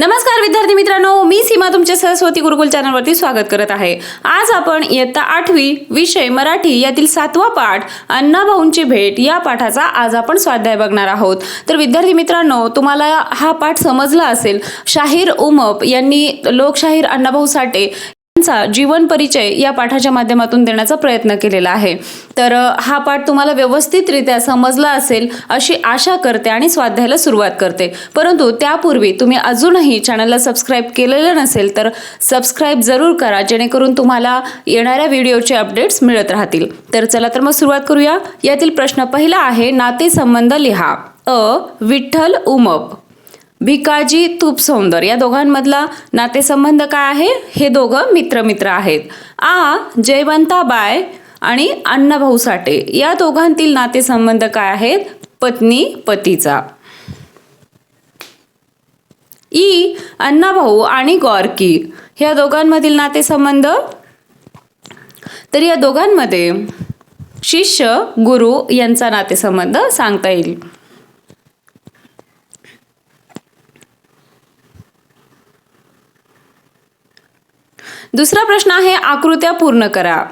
नमस्कार विद्यार्थी मित्रांनो. मी सीमा तुमच्या सरस्वती गुरुकुल चॅनलवरती स्वागत करत आहे. आज आपण इयत्ता आठवी विषय मराठी यातील सातवा पाठ अण्णाभाऊंची भेट या पाठाचा आज आपण स्वाध्याय बघणार आहोत. तर विद्यार्थी मित्रांनो तुम्हाला हा पाठ समजला असेल. शाहीर उमप यांनी लोकशाहीर अण्णाभाऊ साठे यांचा जीवन परिचय या पाठाच्या माध्यमातून देण्याचा प्रयत्न केलेला आहे. तर हा पाठ तुम्हाला व्यवस्थितरित्या समजला असेल अशी आशा करते आणि स्वाध्यायाला सुरुवात करते. परंतु त्यापूर्वी तुम्ही अजूनही चॅनलला सबस्क्राईब केलेलं नसेल तर सबस्क्राईब जरूर करा जेणेकरून तुम्हाला येणाऱ्या व्हिडिओचे अपडेट्स मिळत राहतील. तर चला तर मग सुरुवात करूया. यातील प्रश्न पहिला आहे नातेसंबंध लिहा. अ विठ्ठल उमप. भिकाजी तूप सौंदर या दोघांमधला नातेसंबंध काय आहे? हे दोघं मित्र मित्र आहेत. आ जयवंताबाय आणि अण्णाभाऊ साठे. या दोघांतील नातेसंबंध काय आहेत? पत्नी पतीचा. ई अण्णाभाऊ आणि गॉर्की. ह्या दोघांमधील नातेसंबंध? तर या दोघांमध्ये शिष्य गुरु यांचा नातेसंबंध सांगता येईल. दुसरा प्रश्न आहे आकृत्या पूर्ण करा.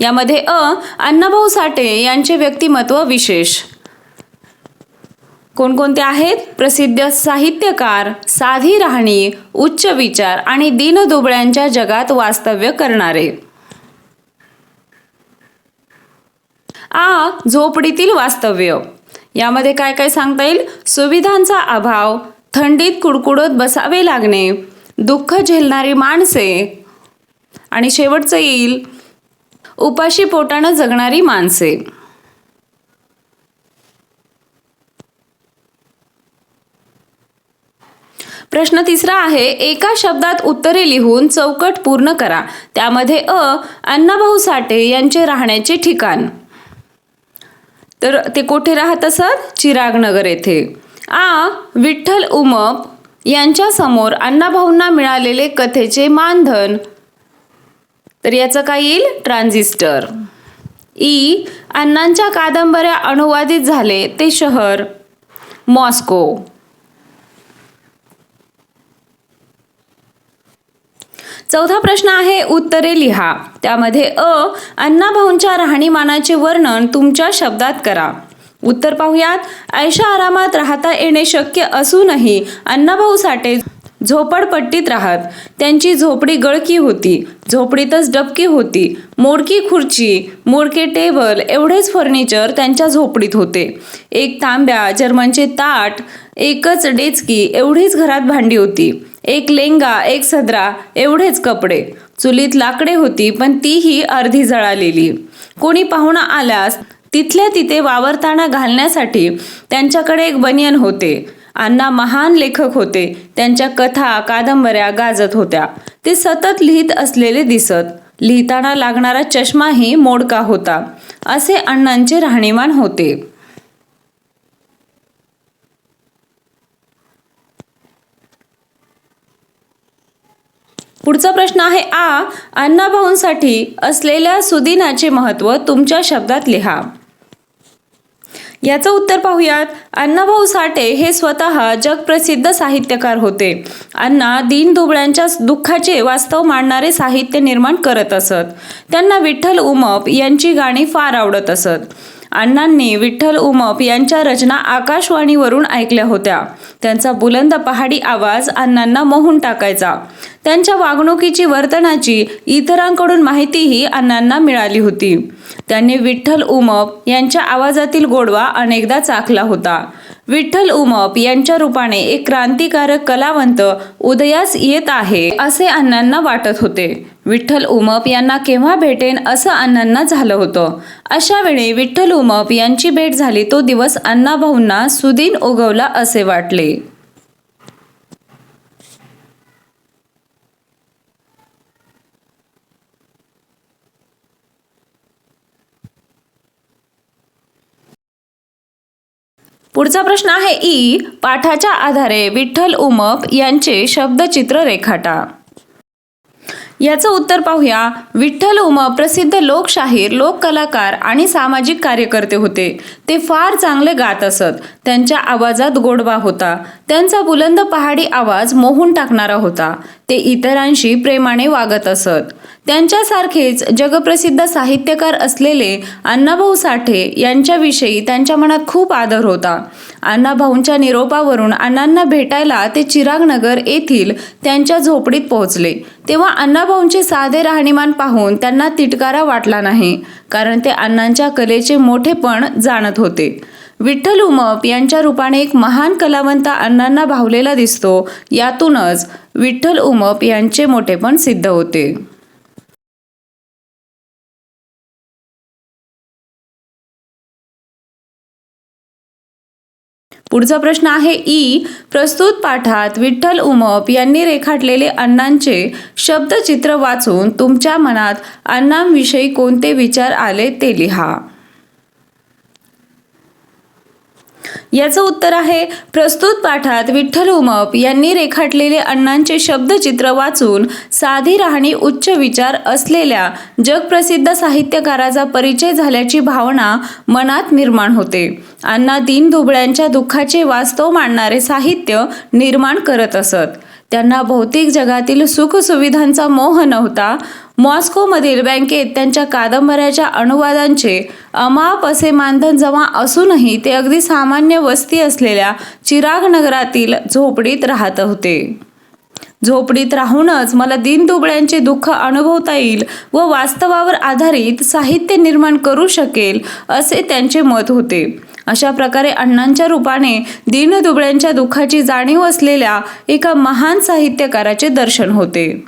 यामध्ये अ अण्णाभाऊ साठे यांचे व्यक्तिमत्व विशेष. कोणकोणते आहेत? प्रसिद्ध साहित्यकार साधी राहणी उच्च विचार आणि दीनदुबळ्यांच्या जगात वास्तव्य करणारे. आ झोपडीतील वास्तव्य. यामध्ये काय काय सांगता येईल? सुविधांचा अभाव थंडीत कुडकुडत बसावे लागणे. दुःख झेलणारी माणसे. आणि शेवटचं येईल उपाशी पोटानं जगणारी माणसे. प्रश्न तिसरा आहे एका शब्दात उत्तरे लिहून चौकट पूर्ण करा. त्यामध्ये अ अण्णाभाऊ साठे यांचे राहण्याचे ठिकाण. तर ते कोठे राहत असत? चिरागनगर येथे. आ विठ्ठल उमप यांच्या समोर अण्णाभाऊंना मिळालेले कथेचे मानधन. तर याचं काय येईल? ट्रान्झिस्टर. ई. अण्णांच्या कादंबऱ्या अनुवादित झाले ते शहर. मॉस्को. चौथा प्रश्न आहे उत्तरे लिहा. त्यामध्ये अ. अण्णाभाऊंच्या राहणीमानाचे वर्णन तुमच्या शब्दात करा. उत्तर पाहूयात. ऐशा आरामात राहता येणे शक्य असूनही अण्णाभाऊ साठे झोपडपट्टीत राहत. त्यांची झोपडी गळकी होती. झोपडीतच डबकी होती. मोडकी खुर्ची मोडके टेबल एवढेच फर्निचर त्यांच्या झोपडीत होते. एक तांब्या जर्मनचे ताट एकच डेचकी एवढीच घरात भांडी होती. एक लेंगा एक सदरा एवढेच कपडे. चुलीत लाकडे होती पण तीही अर्धी जळालेली. कोणी पाहुणा आल्यास तिथल्या तिथे वावरताना घालण्यासाठी त्यांच्याकडे एक बनियन होते. अण्णा महान लेखक होते. त्यांच्या कथा कादंबऱ्या गाजत होत्या. ते सतत लिहित असलेले दिसत. लिहिताना लागणारा चष्माही मोडका होता. असे अण्णांचे राहणीमान होते. पुढचा प्रश्न आहे आ. अण्णाभाऊंसाठी असलेल्या सुदिनाचे महत्त्व तुमच्या शब्दात लिहा. याचं उत्तर पाहूयात. अण्णाभाऊ साठे हे स्वतः जगप्रसिद्ध साहित्यकार होते. अण्णा दीनदुबळ्यांच्या दुःखाचे वास्तव मांडणारे साहित्य निर्माण करत असत. त्यांना विठ्ठल उमप यांची गाणी फार आवडत असत. अण्णांनी विठ्ठल उमप यांच्या रचना आकाशवाणीवरून ऐकल्या होत्या. त्यांचा बुलंद पहाडी आवाज अण्णांना मोहून टाकायचा. त्यांच्या वागणुकीची वर्तनाची इतरांकडून माहितीही अण्णांना मिळाली होती. त्यांनी विठ्ठल उमप यांच्या आवाजातील गोडवा अनेकदा चाखला होता. विठ्ठल उमप यांच्या रूपाने एक क्रांतिकारक कलावंत उदयास येत आहे असे अण्णांना वाटत होते. विठ्ठल उमप यांना केव्हा भेटेन असं अण्णांना झालं होतं. अशा वेळी विठ्ठल उमप यांची भेट झाली तो दिवस अण्णाभाऊंना सुदीन उगवला असे वाटले. पुढचा प्रश्न आहे ई. पाठाच्या आधारे विठ्ठल उमप यांचे शब्दचित्र रेखाटा याचं उत्तर पाहूया. विठ्ठल उमप प्रसिद्ध लोकशाहीर लोककलाकार आणि सामाजिक कार्यकर्ते होते. ते फार चांगले गात असत. त्यांच्या आवाजात गोडवा होता. त्यांचा बुलंद पहाडी आवाज मोहून टाकणारा होता. ते इतरांशी प्रेमाने वागत असत. त्यांच्यासारखेच जगप्रसिद्ध साहित्यकार असलेले अण्णाभाऊ साठे यांच्याविषयी त्यांच्या मनात खूप आदर होता. अण्णाभाऊंच्या निरोपावरून अण्णांना भेटायला ते चिरागनगर येथील त्यांच्या झोपडीत पोहोचले. तेव्हा अण्णाभाऊंचे साधे राहणीमान पाहून त्यांना तिटकारा वाटला नाही कारण ते अण्णांच्या कलेचे मोठेपण जाणत होते. विठ्ठल उमप यांच्या रूपाने एक महान कलावंत अण्णांना भावलेला दिसतो. यातूनच विठ्ठल उमप यांचे मोठेपण सिद्ध होते. पुढचा प्रश्न आहे ई. प्रस्तुत पाठात विठ्ठल उमप यांनी रेखाटलेले अण्णांचे शब्दचित्र वाचून तुमच्या मनात अण्णांविषयी कोणते विचार आले ते लिहा. याचं उत्तर आहे प्रस्तुत पाठात विठ्ठल उमप यांनी रेखाटलेले अण्णांचे शब्दचित्र वाचून साधी राहणी उच्च विचार असलेल्या जगप्रसिद्ध साहित्यकाराचा परिचय झाल्याची भावना मनात निर्माण होते. अण्णा दीनदुबळ्यांच्या दुःखाचे वास्तव मांडणारे साहित्य निर्माण करत असत. त्यांना भौतिक जगातील सुखसुविधांचा मोह नव्हता मॉस्कोमधील बँकेत त्यांच्या कादंबऱ्याच्या अनुवादांचे अमाप असे मानधन जमा असूनही ते अगदी सामान्य वस्ती असलेल्या चिराग नगरातील झोपडीत राहत होते. झोपडीत राहूनच मला दीनदुबळ्यांचे दुःख अनुभवता येईल व वास्तवावर आधारित साहित्य निर्माण करू शकेल असे त्यांचे मत होते. अशा प्रकारे अण्णांच्या रूपाने दीनदुबळ्यांच्या दुःखाची जाणीव असलेल्या एका महान साहित्यकाराचे दर्शन होते.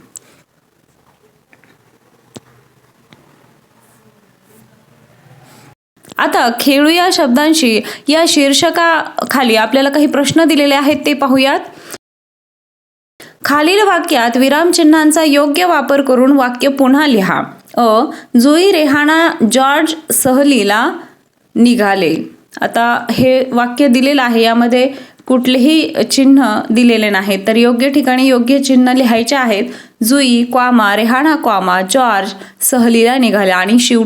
आता खेळू या शब्दांशी. या शीर्षकाखाली आपल्याला काही प्रश्न दिलेले आहेत ते पाहूयात. खालील वाक्यात विरामचिन्हांचा योग्य वापर करून वाक्य पुन्हा लिहा. अ जुई रेहाणा जॉर्ज सहलीला निघाले. आता हे वाक्य दिलेलं आहे यामध्ये कुठलेही चिन्ह दिलेले नाहीत. तर योग्य ठिकाणी योग्य चिन्ह लिहायचे आहेत. Jui comma Rehana comma George सहलीला निघाल्या आणि शिव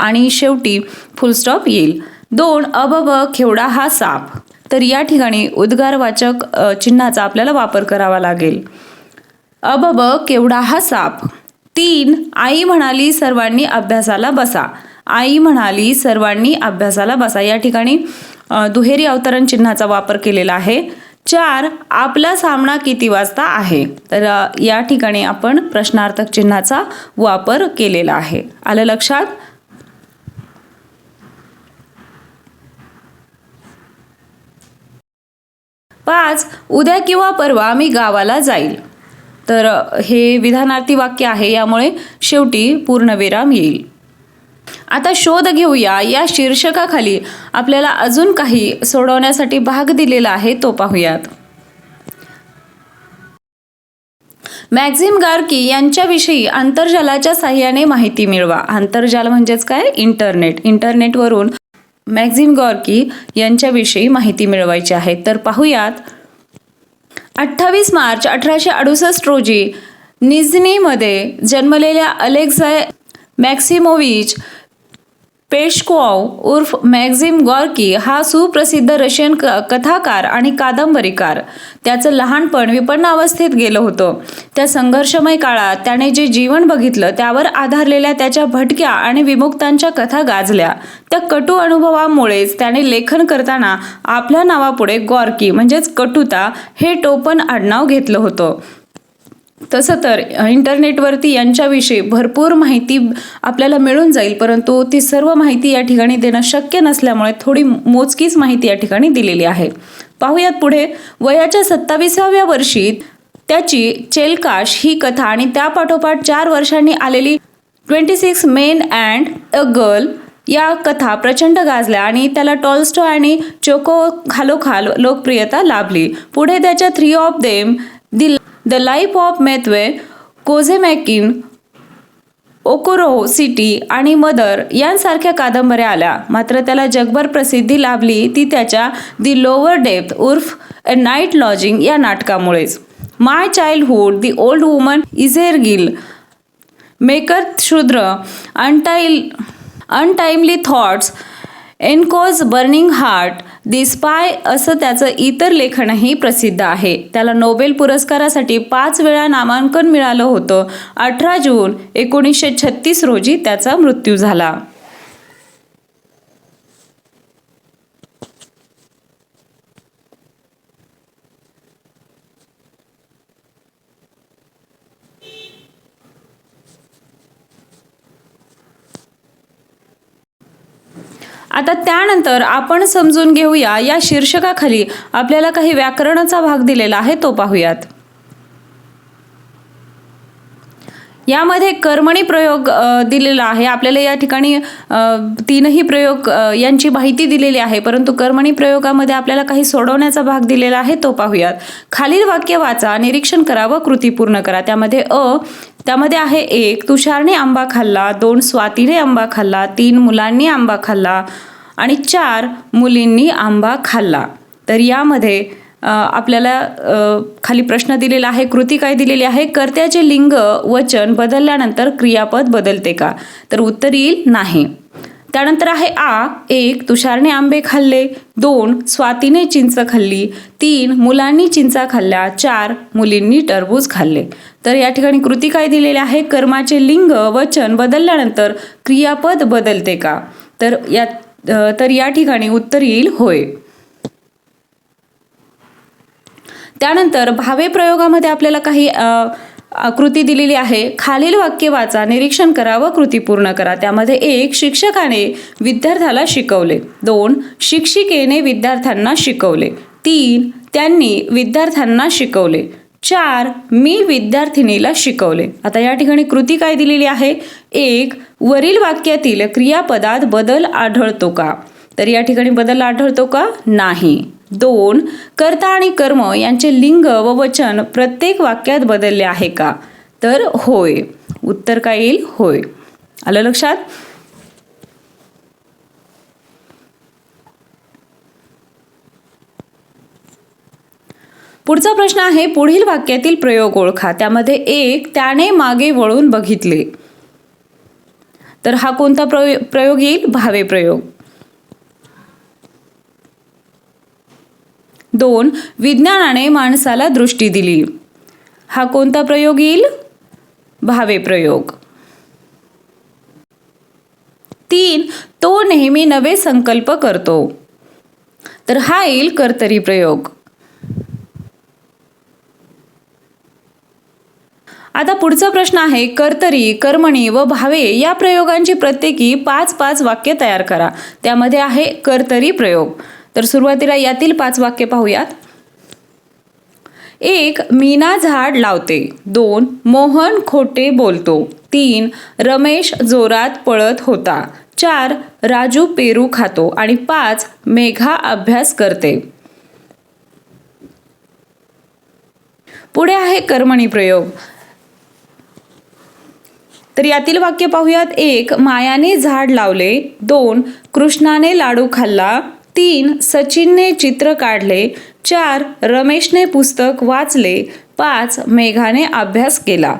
आणि शेवटी फुलस्टॉप येईल. दोन अबब खेवडा हा साप. तर या ठिकाणी उद्गारवाचक चिन्हाचा आपल्याला वापर करावा लागेल. अबब केवढा हा साप. तीन आई म्हणाली सर्वांनी अभ्यासाला बसा. आई म्हणाली सर्वांनी अभ्यासाला बसा. या ठिकाणी दुहेरी अवतरण चिन्हाचा वापर केलेला आहे. चार आपला सामना किती वाजता आहे? तर या ठिकाणी आपण प्रश्नार्थक चिन्हाचा वापर केलेला आहे. आलं लक्षात? पाच उद्या किंवा परवा मी गावाला जाईल. तर हे विधानार्थी वाक्य आहे यामुळे शेवटी पूर्णविराम येईल. आता शोध घेऊया. या शीर्षकाखाली आपल्याला अजून काही सोडवण्यासाठी भाग दिलेला आहे तो पाहूयात. मॅक्झिम गार्की यांच्याविषयी आंतरजालाच्या साह्याने माहिती मिळवा. आंतरजाल म्हणजेच काय? इंटरनेट. इंटरनेटवरून मॅक्झिम गॉर्की यांच्याविषयी माहिती मिळवायची आहे. तर पाहूयात. अठ्ठावीस मार्च अठराशे अडुसष्ट रोजी निझनीमध्ये जन्मलेल्या अलेक्झाय मॅक्सिमोविच पेशकोव उर्फ मॅक्झिम गॉर्की हा सुप्रसिद्ध रशियन क कथाकार आणि कादंबरीकार. त्याचं लहानपण विपन्न अवस्थेत गेलं होतं. त्या संघर्षमय काळात त्याने जे जीवन बघितलं त्यावर आधारलेल्या त्याच्या भटक्या आणि विमुक्तांच्या कथा गाजल्या. त्या कटू अनुभवामुळेच त्याने लेखन करताना आपल्या नावापुढे गॉर्की म्हणजेच कटुता हे टोपण आडनाव घेतलं होतं. तसं तर इंटरनेटवरती यांच्याविषयी भरपूर माहिती आपल्याला मिळून जाईल परंतु ती सर्व माहिती या ठिकाणी देणं शक्य नसल्यामुळे थोडी मोजकीच माहिती या ठिकाणी दिलेली आहे. पाहूयात पुढे वयाच्या सत्ताविसाव्या वर्षी त्याची चेलकाश ही कथा आणि त्यापाठोपाठ चार वर्षांनी आलेली twenty six men and a girl या कथा प्रचंड गाजल्या आणि त्याला टॉल्स्टो आणि चोको खालोखाल लोकप्रियता लाभली. पुढे त्याच्या थ्री ऑफ देम दिल the life of Matvei Kozhemyakin Okurov city आणि मदर यांसारख्या कादंबऱ्या आल्या. मात्र त्याला जगभर प्रसिद्धी लाभली ती त्याच्या दी लोअर डेप्थ उर्फ अ नाईट लॉजिंग या नाटकामुळेच. My childhood the old woman Izergil Makar Chudra अनटाईल untimely thoughts Danko's burning heart the spy असं त्याचं इतर लेखनही प्रसिद्ध आहे. त्याला नोबेल पुरस्कारासाठी पाच वेळा नामांकन मिळालं होतं. अठरा जून एकोणीसशे छत्तीस रोजी त्याचा मृत्यू झाला. आता त्यानंतर आपण समजून घेऊया या शीर्षकाखाली आपल्याला काही व्याकरणाचा भाग दिलेला आहे तो पाहूयात. यामध्ये कर्मणी प्रयोग दिलेला आहे. आपल्याला या ठिकाणी तीनही प्रयोग यांची माहिती दिलेली आहे परंतु कर्मणी प्रयोगामध्ये आपल्याला काही सोडवण्याचा भाग दिलेला आहे तो पाहूयात. खालील वाक्य वाचा निरीक्षण करा व कृती पूर्ण करा. त्यामध्ये अ त्यामध्ये आहे एक तुषारने आंबा खाल्ला दोन स्वातीने आंबा खाल्ला तीन मुलांनी आंबा खाल्ला आणि चार मुलींनी आंबा खाल्ला. तर यामध्ये आपल्याला खाली प्रश्न दिलेला आहे कृती काय दिलेली आहे? कर्त्याचे लिंग वचन बदलल्यानंतर क्रियापद बदलते का? तर उत्तर येईल नाही. त्यानंतर आहे आ एक तुषारने आंबे खाल्ले. दोन स्वातीने चिंच खाल्ली. तीन मुलांनी चिंचा खाल्ल्या. चार मुलींनी टरबूज खाल्ले. तर या ठिकाणी कृती काय दिलेली आहे कर्माचे लिंग वचन बदलल्यानंतर क्रियापद बदलते का? तर या तर या ठिकाणी उत्तर येईल होय. त्यानंतर भावे प्रयोगामध्ये आपल्याला काही कृती दिलेली आहे. खालील वाक्य वाचा निरीक्षण करा व कृती पूर्ण करा. त्यामध्ये एक शिक्षकाने विद्यार्थ्याला शिकवले. दोन शिक्षिकेने विद्यार्थ्यांना शिकवले. तीन त्यांनी विद्यार्थ्यांना शिकवले. चार मी विद्यार्थिनीला शिकवले. आता या ठिकाणी कृती काय दिलेली आहे? एक वरील वाक्यातील क्रियापदात बदल आढळतो का? तर या ठिकाणी बदल आढळतो का? नाही. दोन कर्ता आणि कर्म यांचे लिंग व वचन प्रत्येक वाक्यात बदलले आहे का? तर होय. उत्तर काय येईल? होय. आलं लक्षात? पुढचा प्रश्न आहे पुढील वाक्यातील प्रयोग ओळखा. त्यामध्ये एक त्याने मागे वळून बघितले. तर हा कोणता प्रयो- प्रयोग येईल? भावे प्रयोग. दोन विज्ञानाने माणसाला दृष्टी दिली. हा कोणता प्रयोग येईल? भावे प्रयोग. तीन तो नेहमी नवे संकल्प करतो. तर हा येईल कर्तरी प्रयोग. आता पुढचा प्रश्न आहे कर्तरी कर्मणी व भावे या प्रयोगांची प्रत्येकी पाच पाच वाक्य तयार करा. त्यामध्ये आहे कर्तरी प्रयोग. तर सुरुवातीला यातील पाच वाक्य पाहूयात. एक मीना झाड लावते. दोन मोहन खोटे बोलतो. तीन रमेश जोरात पळत होता. चार राजू पेरू खातो. आणि पाच मेघा अभ्यास करते. पुढे आहे कर्मणी प्रयोग. तर यातील वाक्य पाहूयात. एक मायाने झाड लावले. दोन कृष्णाने लाडू खाल्ला. तीन सचिनने चित्र काढले चार रमेशने पुस्तक वाचले पाच मेघाने अभ्यास केला.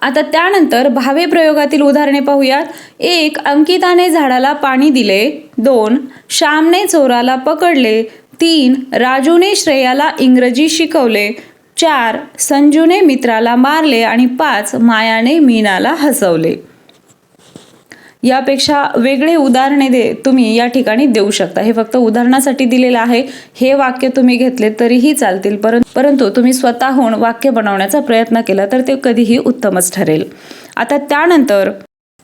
आता त्यानंतर भावे प्रयोगातील उदाहरणे पाहूयात. एक अंकिताने झाडाला पाणी दिले. दोन श्यामने चोराला पकडले. तीन राजूने श्रेयाला इंग्रजी शिकवले. चार संजूने मित्राला मारले आणि पाच मायाने मीनाला हसवले. यापेक्षा वेगळे उदाहरणे दे तुम्ही या ठिकाणी देऊ शकता. हे फक्त उदाहरणासाठी दिलेलं आहे. हे वाक्य तुम्ही घेतले तरीही चालतील. परंतु परंतु तुम्ही स्वतःहून वाक्य बनवण्याचा प्रयत्न केला तर ते कधीही उत्तमच ठरेल. आता त्यानंतर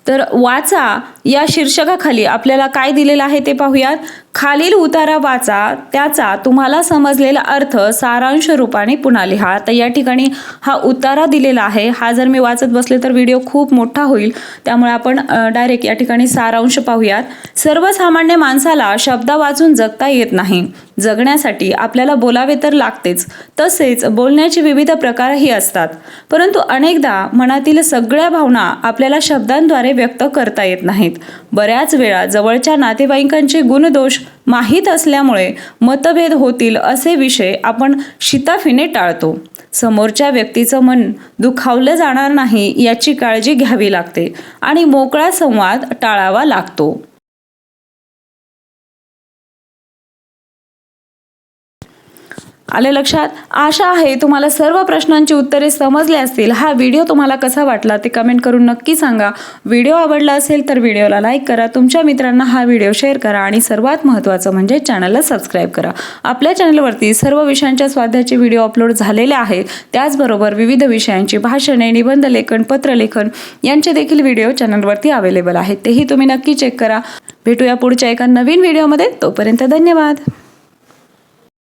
तर वाचा या शीर्षकाखाली आपल्याला काय दिलेलं आहे ते पाहूयात. खालील उतारा वाचा त्याचा तुम्हाला समजलेला अर्थ सारांश रूपाने पुन्हा लिहा. तर या ठिकाणी हा उतारा दिलेला आहे. हा जर मी वाचत बसले तर व्हिडिओ खूप मोठा होईल. त्यामुळे आपण डायरेक्ट या ठिकाणी सारांश पाहूयात. सर्वसामान्य माणसाला शब्द वाचून जगता येत नाही. जगण्यासाठी आपल्याला बोलावे तर लागतेच. तसेच बोलण्याचे विविध प्रकारही असतात. परंतु अनेकदा मनातील सगळ्या भावना आपल्याला शब्दांद्वारे व्यक्त करता येत नाहीत. बऱ्याच वेळा जवळच्या नातेवाईकांचे गुणदोष माहीत असल्यामुळे मतभेद होतील असे विषय आपण शिताफीने टाळतो. समोरच्या व्यक्तीचं मन दुखावलं जाणार नाही याची काळजी घ्यावी लागते आणि मोकळा संवाद टाळावा लागतो. आले लक्षात? आशा आहे तुम्हाला सर्व प्रश्नांची उत्तरे समजली असतील. हा व्हिडिओ तुम्हाला कसा वाटला ते कमेंट करून नक्की सांगा. व्हिडिओ आवडला असेल तर व्हिडिओला लाईक करा. तुमच्या मित्रांना हा व्हिडिओ शेअर करा आणि सर्वात महत्त्वाचं म्हणजे चॅनलला सबस्क्राईब करा. आपल्या चॅनलवरती सर्व विषयांच्या स्वाध्याचे व्हिडिओ अपलोड झालेले आहेत. त्याचबरोबर विविध विषयांची भाषणे निबंध लेखन पत्रलेखन यांचे देखील व्हिडिओ चॅनलवरती अवेलेबल आहेत. तेही तुम्ही नक्की चेक करा. भेटूया पुढच्या एका नवीन व्हिडिओमध्ये. तोपर्यंत धन्यवाद.